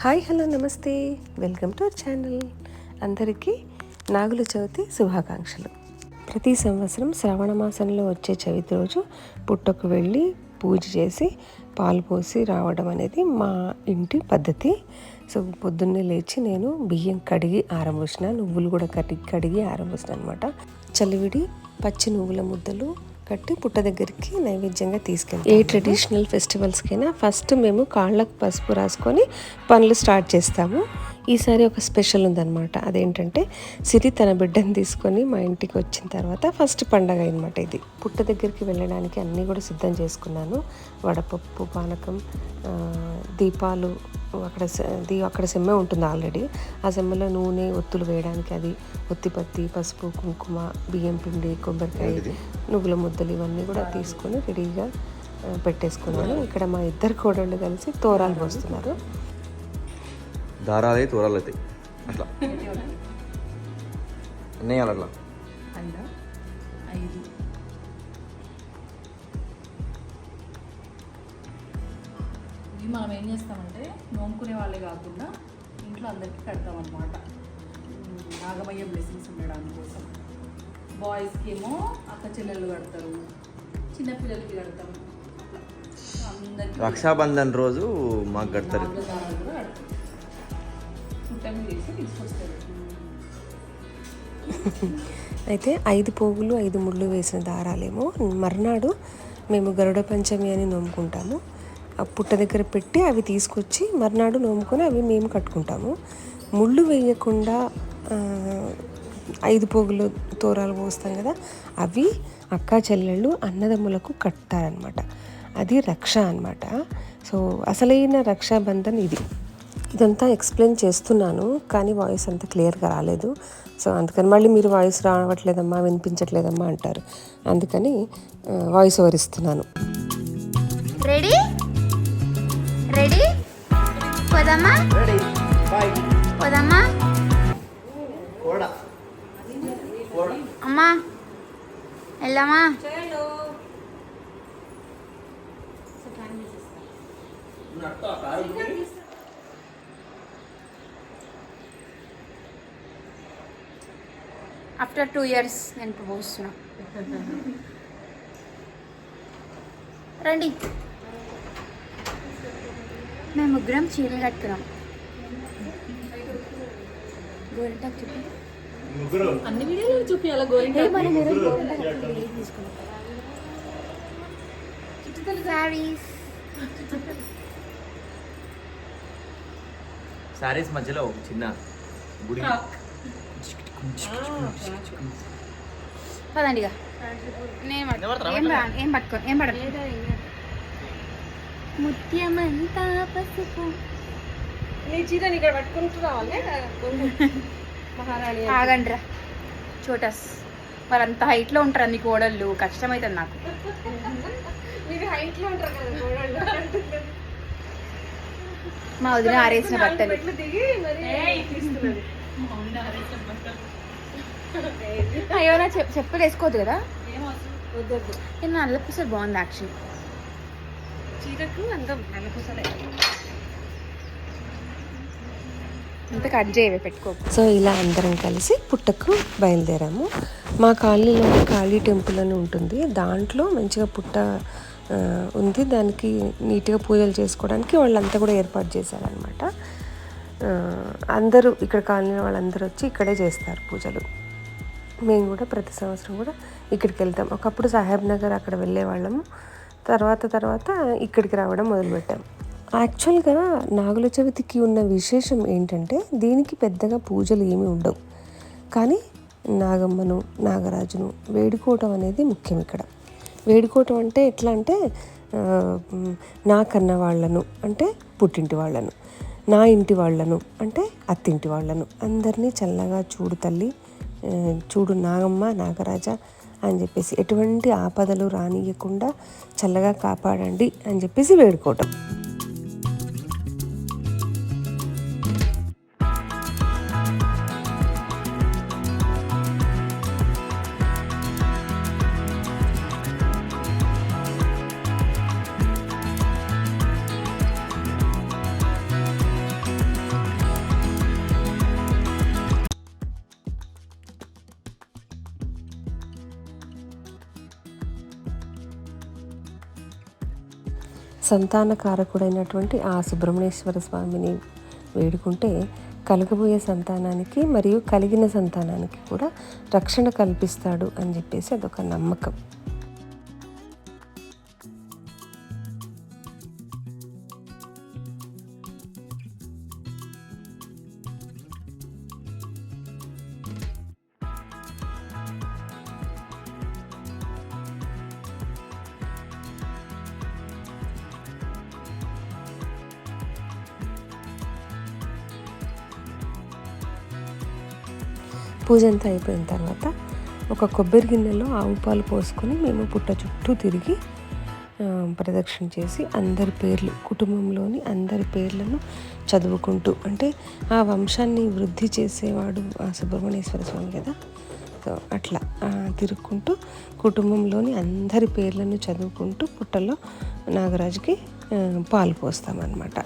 Hi hello నమస్తే. Welcome to our channel. అందరికీ నాగుల చవితి శుభాకాంక్షలు. ప్రతి సంవత్సరం శ్రావణ మాసంలో వచ్చే చవితి రోజు పుట్టకు వెళ్ళి పూజ చేసి పాలు పోసి రావడం అనేది మా ఇంటి పద్ధతి. సో పొద్దున్నే లేచి నేను బియ్యం కడిగి ఆరంభించిన నువ్వులు కూడా కడిగి కడిగి ఆరంభించిన అనమాట చలివిడి పచ్చి నువ్వుల ముద్దలు కట్టి పుట్ట దగ్గరికి నైవేద్యంగా తీసుకెళ్తాం. ఏ ట్రెడిషనల్ ఫెస్టివల్స్కైనా ఫస్ట్ మేము కాళ్ళకు పసుపు రాసుకొని పనులు స్టార్ట్ చేస్తాము. ఈసారి ఒక స్పెషల్ ఉందన్నమాట. అదేంటంటే సిరి తన బిడ్డను తీసుకొని మా ఇంటికి వచ్చిన తర్వాత ఫస్ట్ పండగ అనమాట ఇది. పుట్ట దగ్గరికి వెళ్ళడానికి అన్నీ కూడా సిద్ధం చేసుకున్నాను. వడపప్పు పానకం దీపాలు అక్కడ సె- దీ అక్కడ సెమ్మె ఉంటుంది ఆల్రెడీ. ఆ సెమ్మలో నూనె ఒత్తులు వేయడానికి అది ఒత్తిపత్తి పసుపు కుంకుమ బియ్యం పిండి కొబ్బరికాయ నువ్వుల ముద్దలు ఇవన్నీ కూడా తీసుకొని రెడీగా పెట్టేసుకున్నాను. ఇక్కడ మా ఇద్దరు కోడళ్ళు కలిసి తోరాలు పోస్తున్నారు. దారాలు అయితే తోరాలు అవుతాయి అట్లా. అన్నీ అట్లా ఇవి మనం ఏం చేస్తామంటే నోముకునే వాళ్ళే కాకుండా ఇంట్లో అందరికీ కడతాం అనమాట నాగమయ్య బ్లెస్సింగ్స్ ఉండడానికి కోసం. బాయ్స్కి ఏమో అక్క చెల్లెళ్ళు కడతారు చిన్నపిల్లలకి కడతాం రక్షాబంధన్ రోజు మాకు కడతారు. అయితే ఐదు పోగులు ఐదు ముళ్ళు వేసిన దారాలేమో మర్నాడు మేము గరుడ పంచమి అని నోముకుంటాము. ఆ పుట్ట దగ్గర పెట్టి అవి తీసుకొచ్చి మర్నాడు నోముకొని అవి మేము కట్టుకుంటాము. ముళ్ళు వేయకుండా ఐదు పోగులు తోరాలు పోస్తాం కదా అవి అక్క చెల్లెళ్ళు అన్నదమ్ములకు కట్టారనమాట అది రక్ష అనమాట సో అసలైన రక్షాబంధన్ ఇది. ఇదంతా ఎక్స్ప్లెయిన్ చేస్తున్నాను కానీ వాయిస్ అంత క్లియర్గా రాలేదు. సో అందుకని మళ్ళీ మీరు వాయిస్ రావట్లేదమ్మా వినిపించట్లేదమ్మా అంటారు. అందుకని వాయిస్ ఓవర్ ఇస్తున్నాను. Ready ready? పోదామా? పోదామా? అమ్మా వెళ్దామా ఆఫ్టర్ టూ ఇయర్స్ నేను పోస్తున్నా రండి. మేము ముగ్గురం చీరలు కట్టుకున్నాం. గోరింటాకు చెప్పి అన్ని వీడియోలు చూపించాలి గోరింట మనం ఈరోజు గోరింటాకు శారీస్ శారీస్ మధ్యలో ఒక చిన్న గుడి. నేను పట్టుకో. ఏం ఏం పట్టుకో ఏం పడదు. ముత్యమంతా పసుపు. నీ చీరని ఇక్కడ పట్టుకుంటూ రావాలి మహారాణి ఆగండ్రా. చోటస్. వాళ్ళంత హైట్లో ఉంటారు అన్ని కోడళ్ళు. కష్టమవుతుంది నాకు. మీరు హైట్లో ఉంటారు కదా మా వదిన ఆరేసిన బట్టలు. దిగి మరి అయ్యో చెప్పులు వేసుకోవద్దు కదా? నేను నల్ల పూసలు బాగుంది యాక్చువల్ చీరకు అంత నల్లపూసలే. అంత కట్ చేయవే పెట్టుకో. సో ఇలా అందరం కలిసి పుట్టకు బయలుదేరాము. మా కాలనీలో కాళీ టెంపుల్ అని ఉంటుంది. దాంట్లో మంచిగా పుట్ట ఉంది. దానికి నీట్గా పూజలు చేసుకోవడానికి వాళ్ళంతా కూడా ఏర్పాటు చేశారనమాట అందరూ ఇక్కడ కాలనీ వాళ్ళందరూ వచ్చి ఇక్కడే చేస్తారు పూజలు. మేము కూడా ప్రతి సంవత్సరం కూడా ఇక్కడికి వెళ్తాం. ఒకప్పుడు సాహెబ్ నగర్ అక్కడ వెళ్ళే వాళ్ళము తర్వాత తర్వాత ఇక్కడికి రావడం మొదలుపెట్టాం. యాక్చువల్గా నాగుల చవితికి ఉన్న విశేషం ఏంటంటే దీనికి పెద్దగా పూజలు ఏమీ ఉండవు. కానీ నాగమ్మను నాగరాజును వేడుకోవటం అనేది ముఖ్యం ఇక్కడ. వేడుకోవటం అంటే ఎట్లా అంటే నా కన్న వాళ్ళను అంటే పుట్టింటి వాళ్ళను నా ఇంటి వాళ్ళను అంటే అత్తింటి వాళ్ళను. అందరినీ చల్లగా చూడు తల్లి చూడు నాగమ్మ నాగరాజ అని చెప్పేసి ఎటువంటి ఆపదలు రానియకుండా చల్లగా కాపాడండి అని చెప్పేసి వేడుకోవటం. సంతానకారకుడైనటువంటి ఆ సుబ్రహ్మణ్యేశ్వర స్వామిని వేడుకుంటే కలగబోయే సంతానానికి మరియు కలిగిన సంతానానికి కూడా రక్షణ కల్పిస్తాడు అని చెప్పేసి అదొక నమ్మకం. పూజ అంతా అయిపోయిన తర్వాత ఒక కొబ్బరి గిన్నెలో ఆవు పాలు పోసుకొని మేము పుట్ట చుట్టూ తిరిగి ప్రదక్షిణ చేసి అందరి పేర్లు కుటుంబంలోని అందరి పేర్లను చదువుకుంటూ అంటే ఆ వంశాన్ని వృద్ధి చేసేవాడు ఆ సుబ్రహ్మణ్యేశ్వర స్వామి కదా. సో అట్లా తిరుక్కుంటూ కుటుంబంలోని అందరి పేర్లను చదువుకుంటూ పుట్టలో నాగరాజుకి పాలు పోస్తామన్నమాట.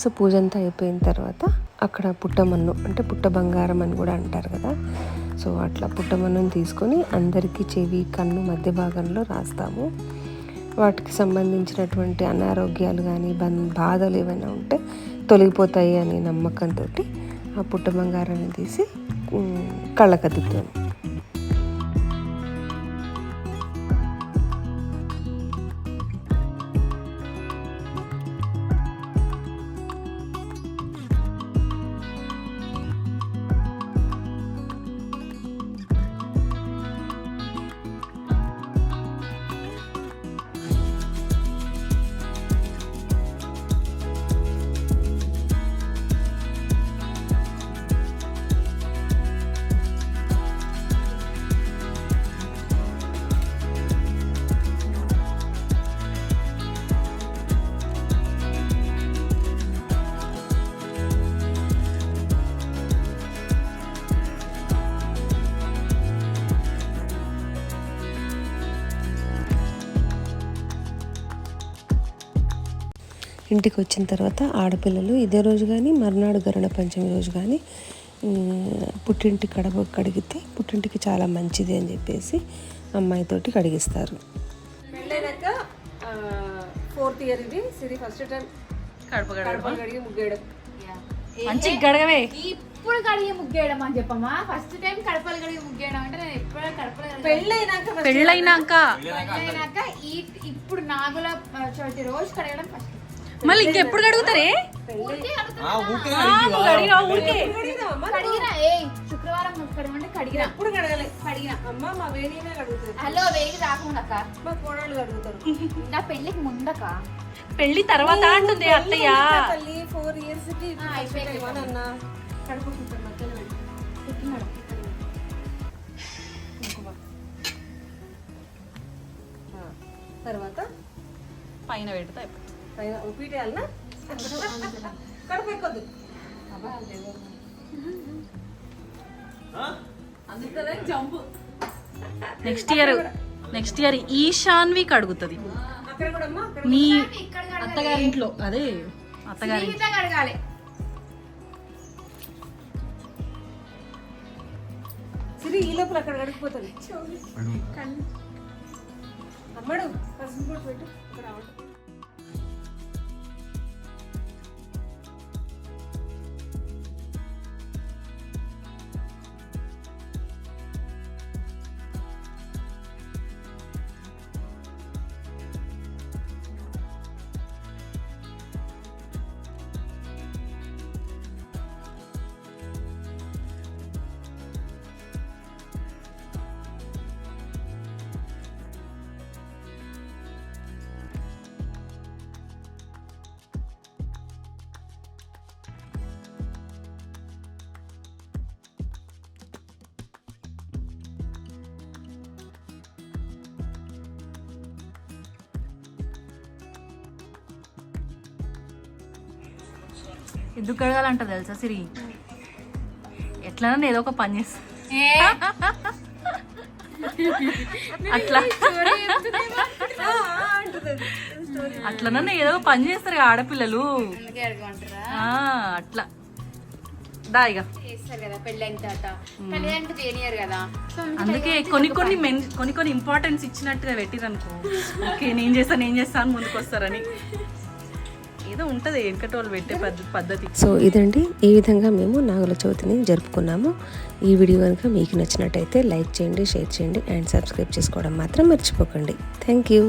సో పూజ అంతా అయిపోయిన తర్వాత అక్కడ పుట్టమన్ను అంటే పుట్ట బంగారం అని కూడా అంటారు కదా. సో అట్లా పుట్టమన్నుని తీసుకొని అందరికీ చెవి కన్ను మధ్య భాగంలో రాస్తాము. వాటికి సంబంధించినటువంటి అనారోగ్యాలు కానీ బన్ బాధలు ఏమైనా ఉంటే తొలగిపోతాయి అనే నమ్మకంతో ఆ పుట్ట బంగారాన్ని తీసి ఉమ్, కళ్ళకద్దుతాను ఇంటికి వచ్చిన తర్వాత ఆడపిల్లలు ఇదే రోజు కానీ మర్నాడు గరుణ పంచమి రోజు కానీ పుట్టింటి కడప కడిగితే పుట్టింటికి చాలా మంచిది అని చెప్పేసి అమ్మాయితోటి కడిగిస్తారు. పెళ్ళైనాక ఫోర్త్ ఇయర్ ఇది. సిరి ఫస్ట్ టైం కడప కడప. కడిగి ముగ్గేయడం. మంచి గడగవే ఇప్పుడు కడిగి ముగ్గేయడం అని చెప్పమ్మా. ఫస్ట్ టైం కడపలు కడిగి ముగ్గేయడం అంటే నేను ఎప్పుడో కడపలు పెళ్ళైనాక పెళ్ళైనాక. పెళ్ళైనాక ఈ ఇప్పుడు నాగుల చవితి రోజు కడగడం ఫస్ట్. మళ్ళీ ఇంకెప్పుడు ఏ శుక్రవారం కడగమంటే కడిగిన ఇప్పుడు కడగలే? కడిగిన అమ్మ మా వేణినే కడుగుతారు. హలో వేగి రాకుండా అక్క మా కోడళ్ళు కడుగుతారు. నా పెళ్ళికి ముందక్క? పెళ్ళి తర్వాత అంటుంది అత్తయ్య. తల్లి ఫోర్ ఇయర్స్కి ఆ, అయిపోయింది. ఆ, తర్వాత? పైన పెడితే అయిపోతుంది. పైన పీటేయాలనా కడుపు ఎక్కొద్దు అందుకనే jump next year next year ఈ షాన్వి కడుగుతుంది మీ ఇక్కడ అత్తగారింట్లో అదే అత్తగారి కడగాలి. సిరి ఈ లోపల అక్కడ కడిగిపోతుంది అమ్మడు పసుపు పెట్టు ఇక్కడ ఎందుకు కడగాలంట తెలుసా సిరి? ఎట్లా ఏదో ఒక పని చేస్తా. అట్లా. అట్లనన్నా ఏదో ఒక పని చేస్తారు ఆడపిల్లలు. అందుకే అడగమంటారా? ఆ, అట్లా. చేస్తారు అందుకే కొన్ని కొన్ని మెన్ కొన్ని కొన్ని ఇంపార్టెన్స్ ఇచ్చినట్టుగా పెట్టిరనుకో ఓకే నేను చేస్తాను నేను చేస్తాను ముందుకు వస్తారని ఏదో ఉంటుంది వెనకటి వాళ్ళు పెట్టే పద్ధతి. సో ఇదండి. ఈ విధంగా మేము నాగుల చవితిని జరుపుకున్నాము. ఈ వీడియో కనుక మీకు నచ్చినట్టయితే లైక్ చేయండి షేర్ చేయండి అండ్ సబ్స్క్రైబ్ చేసుకోవడం మాత్రం మర్చిపోకండి. Thank you